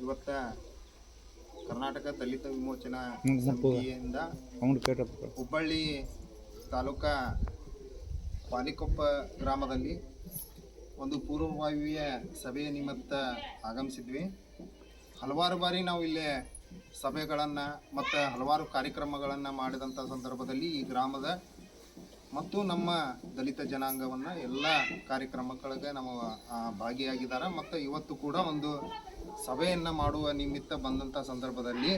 ಇವತ್ತ ಕರ್ನಾಟಕ ದಲಿತ ವಿಮೋಚನಾ. ಸಮಿತಿಯಿಂದ ಹುಬ್ಬಳ್ಳಿ ತಾಲೂಕಾ ಪಾಲಿಕೊಪ್ಪ ಗ್ರಾಮದಲ್ಲಿ ಒಂದು ಪೂರ್ವಭಾವಿಯ ಸಭೆಯ ನಿಮಿತ್ತ ಆಗಮಿಸಿದ್ವಿ ಹಲವಾರು ಬಾರಿ ನಾವು ಇಲ್ಲಿ ಸಭೆಗಳನ್ನು ಮತ್ತು ಹಲವಾರು ಕಾರ್ಯಕ್ರಮಗಳನ್ನು ಮಾಡಿದಂಥ ಸಂದರ್ಭದಲ್ಲಿ ಈ ಗ್ರಾಮದ ಮತ್ತು ನಮ್ಮ ದಲಿತ ಜನಾಂಗವನ್ನು ಎಲ್ಲ ಕಾರ್ಯಕ್ರಮಗಳಿಗೆ ಆ, ಭಾಗಿಯಾಗಿದ್ದಾರೆ. ಮತ್ತು ಇವತ್ತು ಕೂಡ ಒಂದು ಸಭೆಯನ್ನು ಮಾಡುವ ನಿಮಿತ್ತ ಬಂದಂಥ ಸಂದರ್ಭದಲ್ಲಿ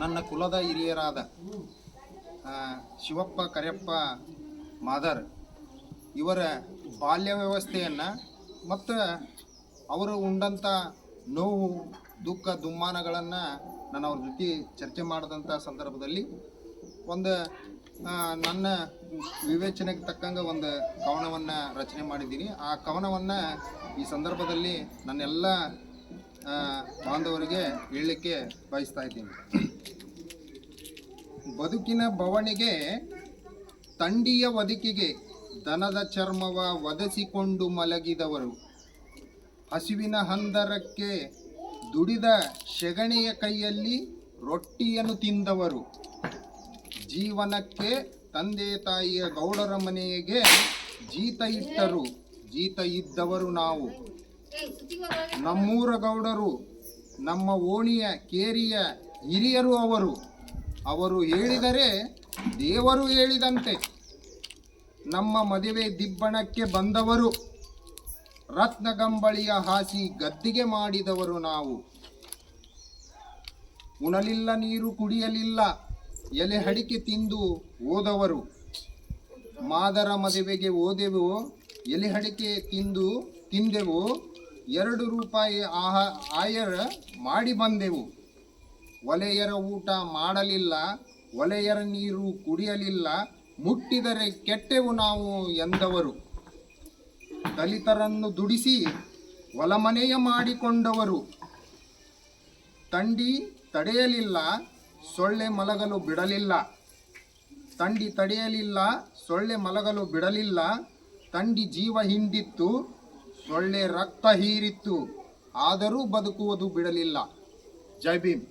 ನನ್ನ ಕುಲದ ಹಿರಿಯರಾದ ಶಿವಪ್ಪ ಕರಿಯಪ್ಪ ಮಾದರ್ ಇವರ ಬಾಲ್ಯ ವ್ಯವಸ್ಥೆಯನ್ನು ಮತ್ತು ಅವರು ಉಂಡಂಥ ನೋವು ದುಃಖ ದುಮ್ಮಾನಗಳನ್ನು ನಾನು ಅವ್ರ ಜೊತೆ ಚರ್ಚೆ ಮಾಡಿದಂಥ ಸಂದರ್ಭದಲ್ಲಿ ಒಂದು ನನ್ನ ವಿವೇಚನೆಗೆ ತಕ್ಕಂಗೆ ಒಂದು ಕವನವನ್ನು ರಚನೆ ಮಾಡಿದ್ದೀನಿ. ಆ ಕವನವನ್ನು ಈ ಸಂದರ್ಭದಲ್ಲಿ ನನ್ನೆಲ್ಲ ಬಾಂಧವರಿಗೆ ಹೇಳಲಿಕ್ಕೆ ಬಯಸ್ತಾ ಇದ್ದೀನಿ. ಬದುಕಿನ ಬವಣೆಗೆ, ತಂಡಿಯ ಒದಕಿಗೆ ದನದ ಚರ್ಮವ ಒದಸಿಕೊಂಡು ಮಲಗಿದವರು. ಹಸಿವಿನ ಹಂದರಕ್ಕೆ ದುಡಿದ ಸೆಗಣಿಯ ಕೈಯಲ್ಲಿ ರೊಟ್ಟಿಯನ್ನು ತಿಂದವರು. ಜೀವನಕ್ಕೆ ತಂದೆ ತಾಯಿಯ ಗೌಡರ ಮನೆಗೆ ಜೀತ ಇಟ್ಟರು. ಜೀತ ಇದ್ದವರು ನಾವು. ನಮ್ಮೂರ ಗೌಡರು, ನಮ್ಮ ಓಣಿಯ, ಕೇರಿಯ ಹಿರಿಯರು ಅವರು. ಅವರು ಹೇಳಿದರೆ ದೇವರು ಹೇಳಿದಂತೆ. ನಮ್ಮ ಮದುವೆ ದಿಬ್ಬಣಕ್ಕೆ ಬಂದವರು. ರತ್ನಗಂಬಳಿಯ ಹಾಸಿ ಗದ್ದಿಗೆ ಮಾಡಿದವರು ನಾವು. ಉಣಲಿಲ್ಲ ನೀರು ಕುಡಿಯಲಿಲ್ಲ. ಎಲೆ ಅಡಿಕೆ ತಿಂದು ಓದವರು ಮಾದರ ಮದುವೆಗೆ ಓದೆವು ಎಲೆ ಅಡಿಕೆ ತಿಂದು ತಿಂದೆವು, ಎರಡು ರೂಪಾಯಿ ಆಹ, ಆಯರ ಮಾಡಿ ಬಂದೆವು. ಒಲೆಯರ ಊಟ ಮಾಡಲಿಲ್ಲ, ಒಲೆಯರ ನೀರು ಕುಡಿಯಲಿಲ್ಲ, ಮುಟ್ಟಿದರೆ ಕೆಟ್ಟೆವು ನಾವು ಎಂದವರು. ದಲಿತರನ್ನು ದುಡಿಸಿ ಒಲಮನೆಯ ಮಾಡಿಕೊಂಡವರು. ತಂಡಿ ತಡೆಯಲಿಲ್ಲ ಸೊಳ್ಳೆ ಮಲಗಲು ಬಿಡಲಿಲ್ಲ. ತಂಡಿ ತಡೆಯಲಿಲ್ಲ, ಸೊಳ್ಳೆ ಮಲಗಲು ಬಿಡಲಿಲ್ಲ. ತಂಡಿ ಜೀವ ಹಿಂಡಿತ್ತು ಸೊಳ್ಳೆ ರಕ್ತ ಹೀರಿತ್ತು. ಆದರೂ ಬದುಕುವುದು ಬಿಡಲಿಲ್ಲ. ಜೈ ಭೀಮ್.